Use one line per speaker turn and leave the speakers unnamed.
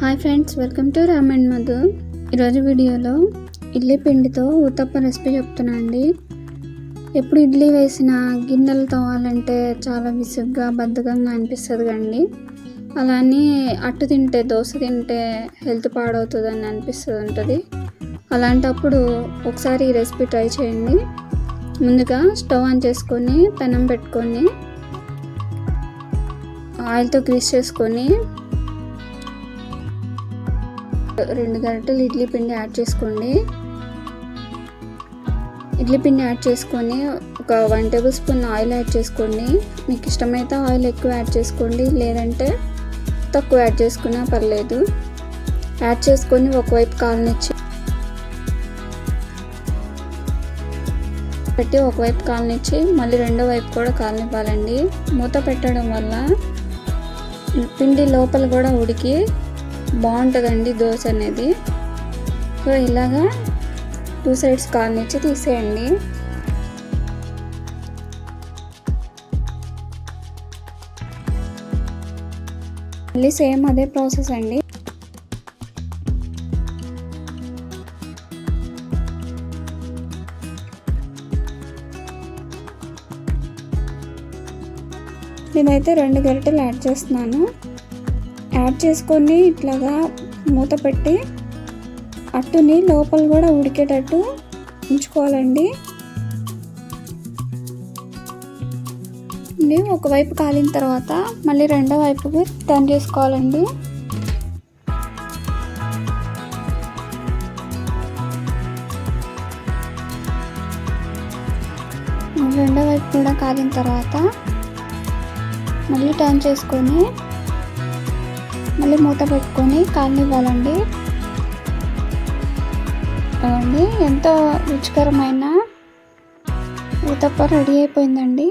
Hi friends welcome to Ram and Madhu. ఈరోజు వీడియోలో ఇడ్లీ పిండితో ఉత్తప్ప రెసిపీ చెప్తున్నా అండి. ఎప్పుడు ఇడ్లీ వేసిన గిన్నెలు తవ్వాలంటే చాలా విసుగ్గా బద్ధకంగా అనిపిస్తుంది కండి అలానే అట్టు తింటే దోశ తింటే హెల్త్ పాడవుతుందని అనిపిస్తుంది ఉంటుంది. అలాంటప్పుడు ఒకసారి ఈ రెసిపీ ట్రై చేయండి. ముందుగా స్టవ్ ఆన్ చేసుకొని పెనం పెట్టుకొని ఆయిల్తో గ్రీస్ చేసుకొని రెండు గంటలు ఇడ్లీ పిండి యాడ్ చేసుకోండి. ఇడ్లీ పిండి యాడ్ చేసుకొని ఒక one tablespoon oil add చేసుకోండి. మీకు ఇష్టమైతే ఆయిల్ ఎక్కువ యాడ్ చేసుకోండి. లేదంటే తక్కువ యాడ్ చేసుకున్నా పర్లేదు. యాడ్ చేసుకొని ఒకవైపు కాలనిచ్చి పెట్టి ఒకవైపు కాలనిచ్చి మళ్ళీ రెండో వైపు కూడా కాలనివ్వాలండి మూత పెట్టడం వల్ల పిండి లోపల కూడా ఉడికి బాగుంటుందండి దోశ అనేది. సో ఇలాగా టూ సైడ్స్ కాలనిచ్చి తీసేయండి. మళ్ళీ సేమ్ అదే ప్రాసెస్ అండి. నేనైతే రెండు గరిటెలు యాడ్ చేస్తున్నాను. యాడ్ చేసుకొని ఇట్లాగా మూత పెట్టి అట్టుని లోపల కూడా ఉడికేటట్టు ఉంచుకోవాలండి. ఒకవైపు కాలిన తర్వాత మళ్ళీ రెండో వైపుకి టర్న్ చేసుకోవాలండి. రెండో వైపు కూడా కాలిన తర్వాత మళ్ళీ టర్న్ చేసుకొని మళ్ళీ మూత పెట్టుకొని కాలనివ్వాలండి అవండి ఎంతో రుచికరమైన ఊతప్ప రెడీ అయిపోయిందండి.